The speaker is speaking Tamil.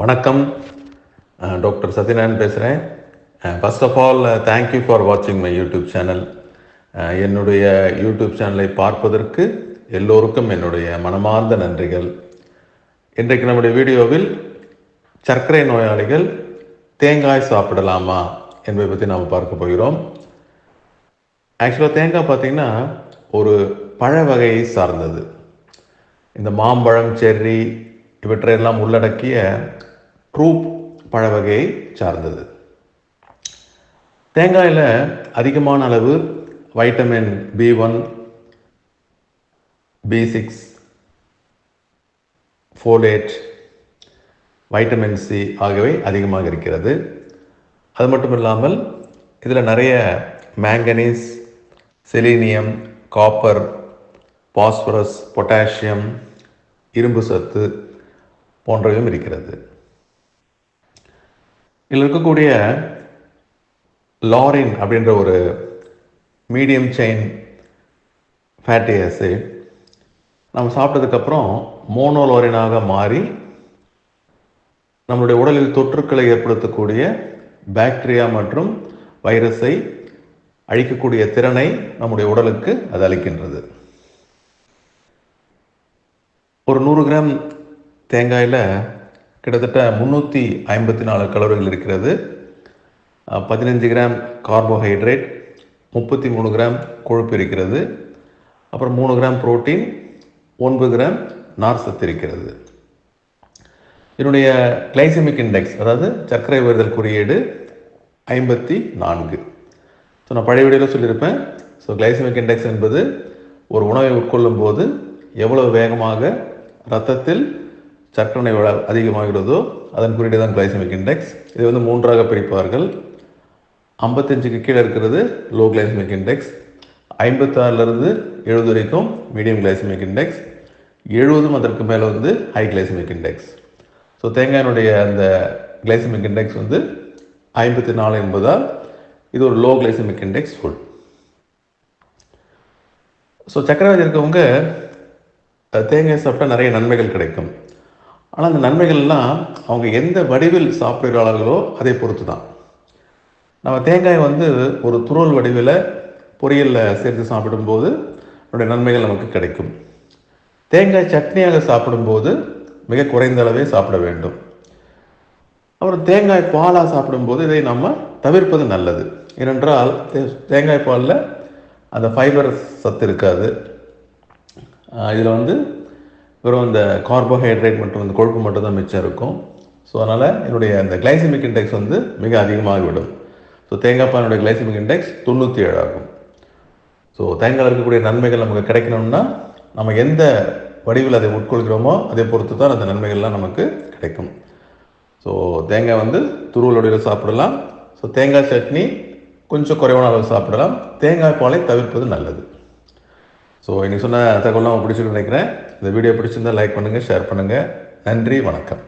வணக்கம். டாக்டர் சத்யநாராயண் பேசுகிறேன் first of all thank you for வாட்சிங் மை யூடியூப் சேனல் என்னுடைய யூடியூப் சேனலை பார்ப்பதற்கு எல்லோருக்கும் என்னுடைய மனமார்ந்த நன்றிகள். இன்றைக்கு நம்முடைய வீடியோவில் சர்க்கரை நோயாளிகள் தேங்காய் சாப்பிடலாமா என்பதை பற்றி நாம் பார்க்க போகிறோம். ஆக்சுவலாக தேங்காய் பார்த்தீங்கன்னா ஒரு பழ வகையை சார்ந்தது. இந்த மாம்பழம் செர்ரி இவற்றையெல்லாம் உள்ளடக்கிய ரூப் பழவகையை சார்ந்தது. தேங்காயில் அதிகமான அளவு vitamin B one B six folate vitamin C ஆகியவை அதிகமாக இருக்கிறது. அது மட்டும் இல்லாமல் இதில் நிறைய manganese selenium copper phosphorus potassium இரும்பு சத்து போன்றவையும் இருக்கிறது. இதில் இருக்கக்கூடிய லாரின் அப்படின்ற ஒரு மீடியம் செயின் ஃபேட்டி ஆசிட் நம்ம சாப்பிட்டதுக்கப்புறம் மோனோலோரினாக மாறி நம்மளுடைய உடலில் தொற்றுக்களை ஏற்படுத்தக்கூடிய பாக்டீரியா மற்றும் வைரஸை அழிக்கக்கூடிய திறனை நம்முடைய உடலுக்கு அது அளிக்கின்றது. ஒரு நூறு கிராம் தேங்காயில் கிட்டத்தட்ட முந்நூற்றி ஐம்பத்தி நாலு கலோரிகள் இருக்கிறது. பதினஞ்சு கிராம் கார்போஹைட்ரேட் முப்பத்தி மூணு கிராம் கொழுப்பு இருக்கிறது. அப்புறம் மூணு கிராம் புரோட்டீன் ஒன்பது கிராம் நார் சத்து இருக்கிறது. இதனுடைய கிளைசமிக் இண்டெக்ஸ் அதாவது சர்க்கரை வருதல் குறியீடு ஐம்பத்தி நான்கு. ஸோ நான் பழைய வீடியோவில் சொல்லியிருப்பேன். ஸோ கிளைசமிக் இண்டெக்ஸ் என்பது ஒரு உணவை உட்கொள்ளும் போது எவ்வளவு வேகமாக ரத்தத்தில் சர்க்கரை எவ்வளவு அதிகமாகிறதோ அதன் குறியீடு தான் கிளைசமிக் இண்டெக்ஸ் இதை வந்து மூன்றாக பிரிப்பார்கள். ஐம்பத்தஞ்சுக்கு கீழே இருக்கிறது லோ கிளைசமிக் இண்டெக்ஸ் ஐம்பத்தாறுலேருந்து எழுபது வரைக்கும் மீடியம் கிளைசமிக் இண்டெக்ஸ் எழுபதும் அதற்கு மேலே வந்து ஹை கிளைசமிக் இண்டெக்ஸ் ஸோ தேங்காயினுடைய அந்த கிளைசமிக் இண்டெக்ஸ் வந்து ஐம்பத்தி நாலு என்பதால் இது ஒரு low glycemic index food so சக்கரவர்த்தி இருக்கவங்க தேங்காய் சாப்பிட்டா நிறைய நன்மைகள் கிடைக்கும். ஆனால் அந்த நன்மைகள்லாம் அவங்க எந்த வடிவில் சாப்பிடுகிறார்களோ அதை பொறுத்து தான் நம்ம தேங்காய் வந்து ஒரு துரோல் வடிவில் பொரியலில் சேர்த்து சாப்பிடும்போது அதனுடைய நன்மைகள் நமக்கு கிடைக்கும். தேங்காய் சட்னியாக சாப்பிடும்போது மிக குறைந்த அளவே சாப்பிட வேண்டும். அப்புறம் தேங்காய் பாலாக சாப்பிடும்போது இதை நம்ம தவிர்ப்பது நல்லது. ஏனென்றால் தேங்காய் பாலில் அந்த ஃபைபர் சத்து இருக்காது. இதில் வந்து வெறும் இந்த கார்போஹைட்ரேட் மற்றும் இந்த கொழுப்பு மட்டும் தான் மிச்சம் இருக்கும். ஸோ அதனால் என்னுடைய அந்த கிளைசிமிக் இண்டெக்ஸ் வந்து மிக அதிகமாகிவிடும். ஸோ தேங்காய் பாலினுடைய கிளைசிமிக் இண்டெக்ஸ் தொண்ணூற்றி ஏழு ஆகும். ஸோ தேங்காயில் இருக்கக்கூடிய நன்மைகள் நமக்கு கிடைக்கணும்னா நம்ம எந்த வடிவில் அதை உட்கொள்கிறோமோ அதை பொறுத்து தான் அந்த நன்மைகள்லாம் நமக்கு கிடைக்கும். ஸோ தேங்காய் வந்து துருவலோடையில் சாப்பிடலாம். ஸோ தேங்காய் சட்னி கொஞ்சம் குறைவான அளவு சாப்பிடலாம். தேங்காய் பாலை தவிர்ப்பது நல்லது. ஸோ இன்னைக்கு சொன்ன தகவலாம் பிடிச்சிருக்கு நினைக்கிறேன். இந்த வீடியோ பிடிச்சிருந்தா லைக் பண்ணுங்கள் ஷேர் பண்ணுங்கள் நன்றி வணக்கம்.